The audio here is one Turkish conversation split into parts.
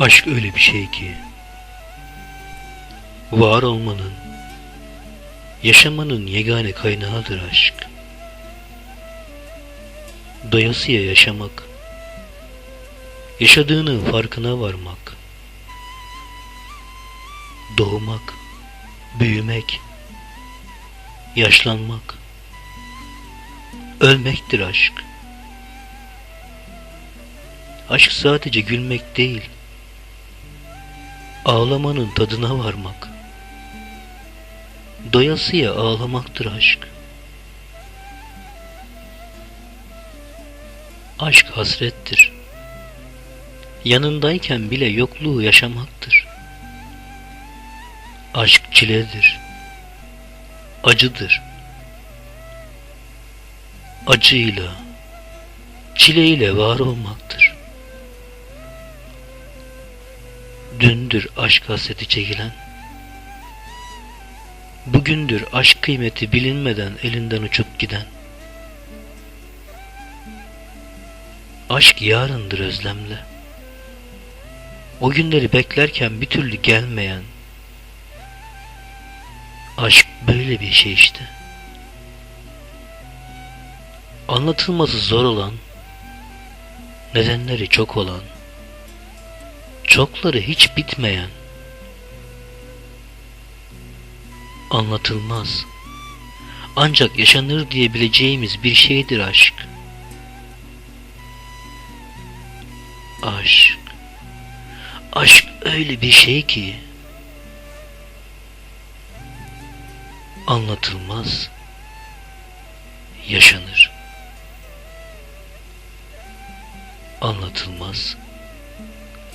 Aşk öyle bir şey ki var olmanın, yaşamanın yegane kaynağıdır aşk. Doyasıya yaşamak, yaşadığının farkına varmak, doğmak, büyümek, yaşlanmak, ölmektir aşk. Aşk sadece gülmek değil, ağlamanın tadına varmak. Doyasıya ağlamaktır aşk. Aşk hasrettir. Yanındayken bile yokluğu yaşamaktır. Aşk çiledir. Acıdır. Acıyla, çileyle var olmaktır. Dündür aşk hasreti çekilen, bugündür aşk kıymeti bilinmeden elinden uçup giden. Aşk yarındır özlemle. O günleri beklerken bir türlü gelmeyen. Aşk böyle bir şey işte. Anlatılması zor olan, nedenleri çok olan, çokları hiç bitmeyen, anlatılmaz, ancak yaşanır diyebileceğimiz bir şeydir aşk. Aşk, aşk öyle bir şey ki, anlatılmaz, yaşanır. Anlatılmaz,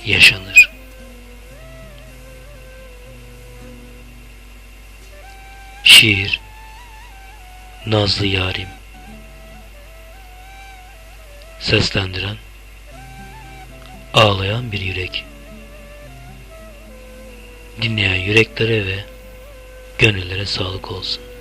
yaşanır. Şiir Nazlı Yarim Seslendiren Ağlayan bir yürek Dinleyen yüreklere ve gönüllere sağlık olsun.